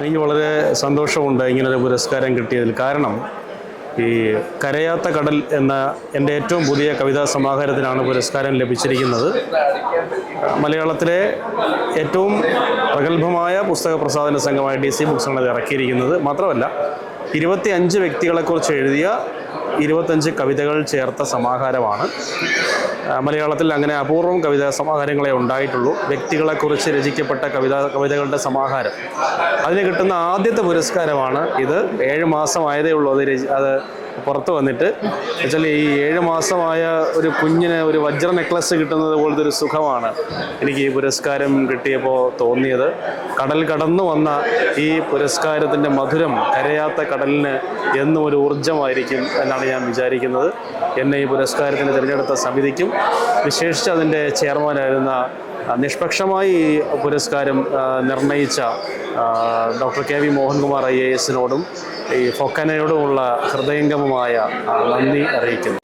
എനിക്ക് വളരെ സന്തോഷമുണ്ട് ഇങ്ങനൊരു പുരസ്കാരം കിട്ടിയതിൽ. കാരണം ഈ കരയാത്ത കടൽ എന്ന എന്റെ ഏറ്റവും പുതിയ കവിതാ സമാഹാരത്തിനാണ് പുരസ്കാരം ലഭിച്ചിരിക്കുന്നത്. മലയാളത്തിലെ ഏറ്റവും പ്രഗത്ഭമായ പുസ്തക പ്രസാധന സംഘമായ ഡി സി ബുക്സാണ് ഇറക്കിയിരിക്കുന്നത്. മാത്രമല്ല ഇരുപത്തി അഞ്ച് വ്യക്തികളെക്കുറിച്ച് എഴുതിയ ഇരുപത്തഞ്ച് കവിതകൾ ചേർത്ത സമാഹാരമാണ്. മലയാളത്തിൽ അങ്ങനെ അപൂർവം കവിതാ സമാഹാരങ്ങളെ ഉണ്ടായിട്ടുള്ളൂ. വ്യക്തികളെക്കുറിച്ച് രചിക്കപ്പെട്ട കവിതാ കവിതകളുടെ സമാഹാരം. അതിന് കിട്ടുന്ന ആദ്യത്തെ പുരസ്കാരമാണ് ഇത്. ഏഴ് മാസമായതേ ഉള്ളൂ അത് അത് പുറത്ത് വന്നിട്ട്. വെച്ചാൽ ഈ ഏഴ് മാസമായ ഒരു കുഞ്ഞിന് ഒരു വജ്ര നെക്ലസ് കിട്ടുന്നത് പോലത്തെ ഒരു സുഖമാണ് എനിക്ക് ഈ പുരസ്കാരം കിട്ടിയപ്പോൾ തോന്നിയത്. കടൽ കടന്നു വന്ന ഈ പുരസ്കാരത്തിന്റെ മധുരം കരയാത്ത കടലിന് എന്നും ഒരു ഊർജമായിരിക്കും എന്നാണ് ഞാൻ വിചാരിക്കുന്നത്. എന്നെ ഈ പുരസ്കാരത്തിന് തിരഞ്ഞെടുത്ത സമിതിക്കും വിശേഷിച്ച് അതിന്റെ ചെയർമാനായിരുന്ന നിഷ്പക്ഷമായി പുരസ്കാരം നിർണയിച്ച doctor K V Mohankumar I A എസിനോടും ഈ ഫൊക്കനയോടുമുള്ള ഹൃദയംഗമമായ നന്ദി അറിയിക്കുന്നു.